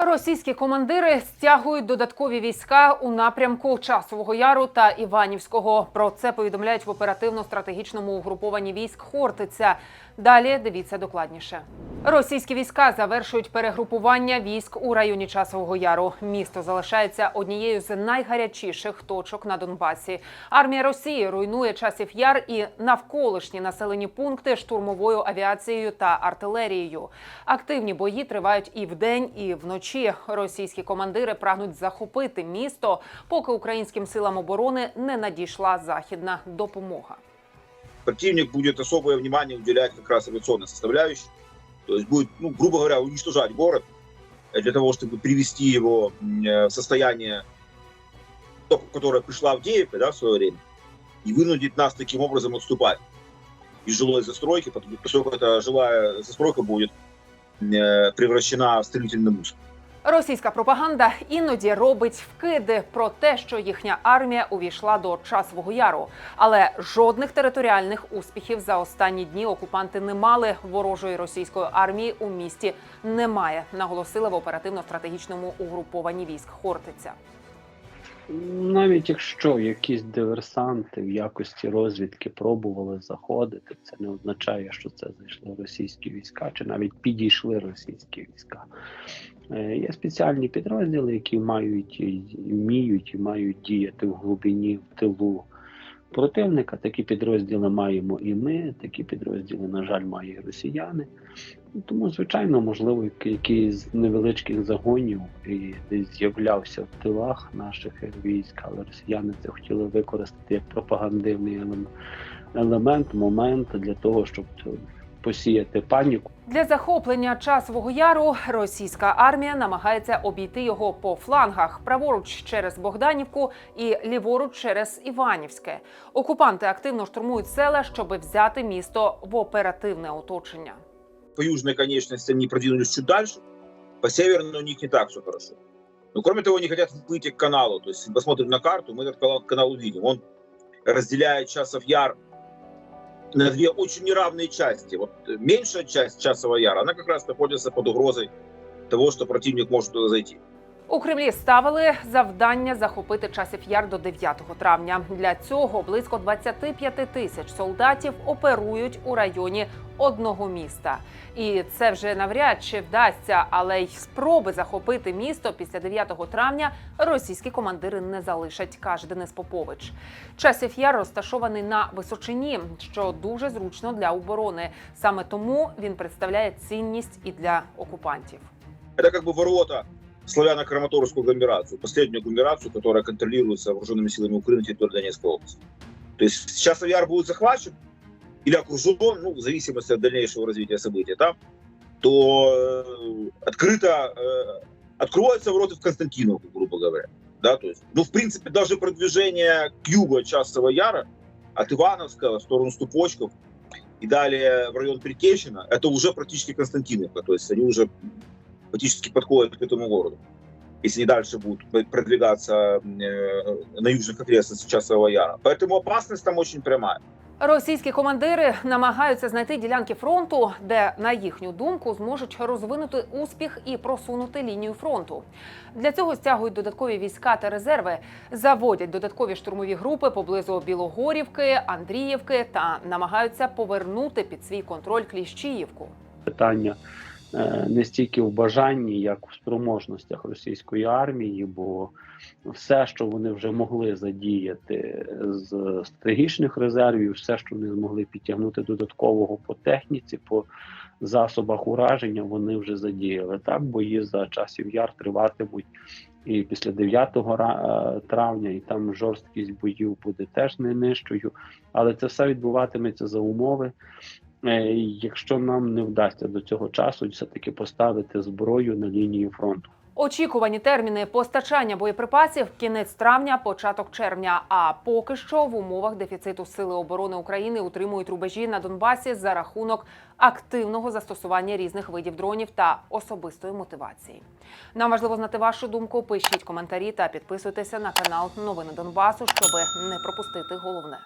Російські командири стягують додаткові війська у напрямку Часового Яру та Іванівського. Про це повідомляють в оперативно-стратегічному угрупованні військ Хортиця. Далі дивіться докладніше. Російські війська завершують перегрупування військ у районі Часового Яру. Місто залишається однією з найгарячіших точок на Донбасі. Армія Росії руйнує часів яр і навколишні населені пункти штурмовою авіацією та артилерією. Активні бої тривають і вдень, і вночі. Російські командири прагнуть захопити місто, поки українським силам оборони не надійшла західна допомога. противник будет особое внимание уделять как раз составляющей. То есть будет, ну, грубо говоря, уничтожать город для того, чтобы привести его э, в состояние, то, которое пришла Авдеевка да, в свое время, и вынудить нас таким образом отступать из жилой застройки, поскольку эта жилая застройка будет э, превращена в строительный мусор. Російська пропаганда іноді робить вкиди про те, що їхня армія увійшла до часового яру. Але жодних територіальних успіхів за останні дні окупанти не мали. Ворожої російської армії у місті немає, наголосили в оперативно-стратегічному угрупованні військ Хортиця. Навіть якщо якісь диверсанти в якості розвідки пробували заходити, це не означає, що це зайшли російські війська, чи навіть підійшли російські війська. Е, Є спеціальні підрозділи, які мають вміють і мають діяти в глибині в тилу противника. Такі підрозділи маємо і ми, такі підрозділи, на жаль, мають і росіяни. Тому, звичайно, можливо, який- якийсь з невеличких загонів і десь з'являвся в тилах наших військ, але росіяни це хотіли використати як пропагандивний елемент, момент для того, щоб е, посіяти паніку. Для захоплення часового яру російська армія намагається обійти його по флангах праворуч через Богданівку і ліворуч через Іванівське. Окупанти активно штурмують села, щоб взяти місто в оперативне оточення. по южной конечности они продвинулись чуть дальше, по северной у них не так все хорошо. Но кроме того, они хотят выйти к каналу. То есть, если посмотрим на карту, мы этот канал, канал увидим. Он разделяет Часов Яр на две очень неравные части. Вот э, меньшая часть Часового Яра, она как раз находится под угрозой того, что противник может туда зайти. У Кремлі ставили завдання захопити часів яр до 9 травня. Для цього близько 25 тисяч солдатів оперують у районі одного міста. І це вже навряд чи вдасться, але й спроби захопити місто після 9 травня російські командири не залишать, каже Денис Попович. Часів яр розташований на височині, що дуже зручно для оборони. Саме тому він представляє цінність і для окупантів. Как бы ворота славяно-краматорскую агломерацию, последнюю агломерацию, которая контролируется вооруженными силами Украины на территории Донецкой области. То есть сейчас Яр будет захвачен или окружен, ну, в зависимости от дальнейшего развития событий, да, то э, открыто э, откроются ворота в Константиновку, грубо говоря. Да, то есть, ну, в принципе, даже продвижение к югу от Часового Яра, от Ивановска в сторону Ступочков и далее в район Прикещина, это уже практически Константиновка. То есть они уже фактически подходят к этому городу. Если они дальше будут продвигаться э, на южных окрестностях Часового Яра. Поэтому опасность там очень прямая. Російські командири намагаються знайти ділянки фронту, де, на їхню думку, зможуть розвинути успіх і просунути лінію фронту. Для цього стягують додаткові війська та резерви, заводять додаткові штурмові групи поблизу Білогорівки, Андріївки та намагаються повернути під свій контроль Кліщіївку. питання е, не стільки в бажанні, як в спроможностях російської армії, бо все, що вони вже могли задіяти з стратегічних резервів, все, що вони змогли підтягнути додаткового по техніці, по засобах ураження, вони вже задіяли. Так, бої за часів яр триватимуть і після 9 е, травня, і там жорсткість боїв буде теж не нижчою. Але це все відбуватиметься за умови, Е, якщо нам не вдасться до цього часу все-таки поставити зброю на лінію фронту. Очікувані терміни постачання боєприпасів кінець травня, початок червня. А поки що в умовах дефіциту сили оборони України утримують рубежі на Донбасі за рахунок активного застосування різних видів дронів та особистої мотивації. Нам важливо знати вашу думку. Пишіть коментарі та підписуйтеся на канал Новини Донбасу, щоб не пропустити головне.